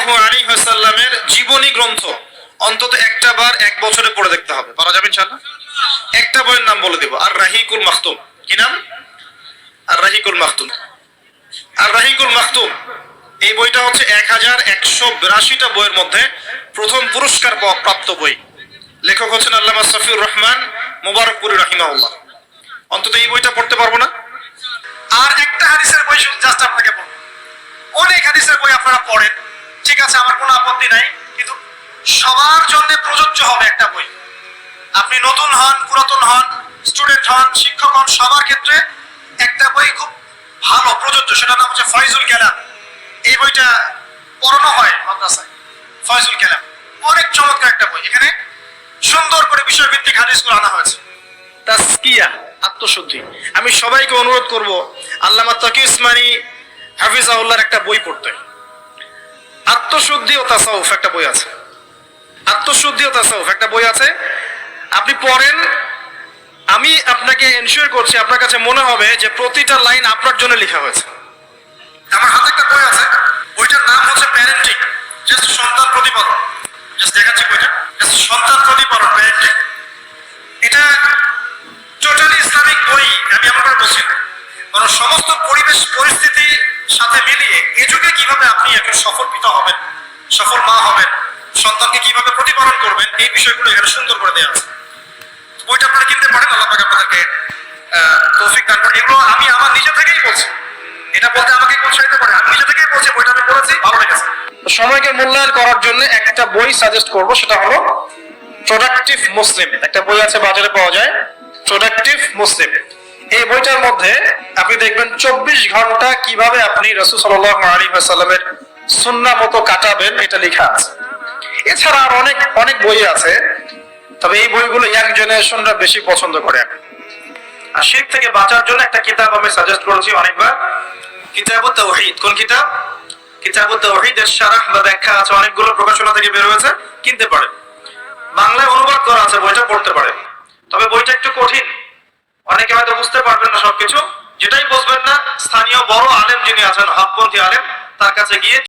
সাল্লাল্লাহু আলাইহি জীবনী গ্রন্থ। অন্তত একটা বার এক বছরে পড়ে দেখতে হবে। পারা যাবে ইনশাআল্লাহ? একটা বইয়ের নাম বলে দেব। আর রাহিকুল মাখতুম। কি নাম? আর রাহিকুল মাখতুম। আর রাহিকুল মাখতুম, এই বইটা হচ্ছে এক হাজার একশো বিরাশিটা বইয়ের মধ্যে প্রথম পুরস্কার প্রাপ্ত বই। লেখক হচ্ছেন আল্লামা সফিউর রহমান মুবারকপুরি রাহিমাউল্লাহ অন্তত এই বইটা পড়তে পারব না? আর একটা হাদিসের বই জাস্ট আপনাকে বলব। অনেক হাদিসের বই আপনারা পড়েন। আছে আমার কোনো আপত্তি নাই, কিন্তু সবার জন্য প্রযোজ্য হবে একটা বই। আপনি নতুন হন, পুরাতন হন স্টুডেন্ট হন, শিক্ষক হন, সবার ক্ষেত্রে একটা বই খুব ভালো, প্রযোজ্য। সেটা নাম হচ্ছে ফয়জুল কালাম। এই বইটা পড়ানো হয় মাদ্রাসায়, ফয়জুল কালাম। অনেক চমৎকার একটা বই। এখানে সুন্দর করে বিষয়ভিত্তিক হাদিসগুলো আনা হয়েছে। তাসকিয়া আত্মশুদ্ধি। আমি সবাইকে অনুরোধ করব, আল্লামা তকি ইসমানি হাফিজাউল্লাহর একটা বই পড়তে। আত্মশুদ্ধি ও তাসাউফ, একটা বই আছে। আত্মশুদ্ধি ও তাসাউফ, একটা বই আছে। আপনি পড়েন, আমি আপনাকে এনশিওর করছি, আপনার কাছে মনে হবে যে প্রতিটা লাইন আপনার জন্য লেখা হয়েছে। আমার হাতে একটা বই আছে, বইটার নাম হচ্ছে প্যারেন্টিং জাস্ট সন্তান প্রতিপালন। জাস্ট দেখাচ্ছি বইটা জাস্ট সন্তান প্রতিপালন প্যারেন্টিং এটা টোটালি ইসলামিক বই, আমি করে বলছি না। কারণ সমস্ত পরিবেশ পরিস্থিতি সাথে মিলিয়ে, এ যুগে কীভাবে আপনি একজন সফল পিতা হবেন, সফল মা হবেন, সন্তানকে কীভাবে প্রতিপালন করবেন, এই বিষয়গুলো এখানে সুন্দর করে দেওয়া আছে। বইটা আপনারা কিনতে পারেন, আল্লাহ পাক আপনাদেরকে তৌফিক দান করেন। এগুলো আমি আমার নিজে থেকেই বলছি। এটা বলতে আমাকে উৎসাহিত করে আমি নিজে থেকেই বলছি, বইটা আমি পড়েছি, ভালো লেগেছে। সময়কে মূল্যায়ন করার জন্য একটা বই সাজেস্ট করব, সেটা হলো প্রোডাক্টিভ মুসলিম একটা বই আছে বাজারে পাওয়া যায় প্রোডাক্টিভ মুসলিম এই বইটার মধ্যে আপনি দেখবেন চব্বিশ ঘণ্টা কীভাবে আপনি রসুল সাল্লাহ সুন্না মতো কাটাবেন এটা লেখা আছে। এছাড়া আর অনেক অনেক বই আছে, তবে এই বইগুলো ইয়াং জেনারেশনরা বেশি পছন্দ করে। আর শিখ থেকে বাঁচার জন্য একটা কিতাব আমি সাজেস্ট করেছি অনেকবার। কিতাব তাওহীদ। কোন কিতাব? কিতাব তাওহীদের শারাহ বা ব্যাখ্যা আছে, অনেকগুলো প্রকাশনা থেকে বের হয়েছে, কিনতে পারেন। বাংলায় অনুবাদ করা আছে, বইটা পড়তে পারেন তবে বইটা একটু কঠিন অনেকে হয়তো বুঝতে পারবেন না সবকিছু যেটাই বুঝবেন না স্থানীয় বড় আলেম যিনি আছেন হকপন্থী আলেম তার কাছে গিয়ে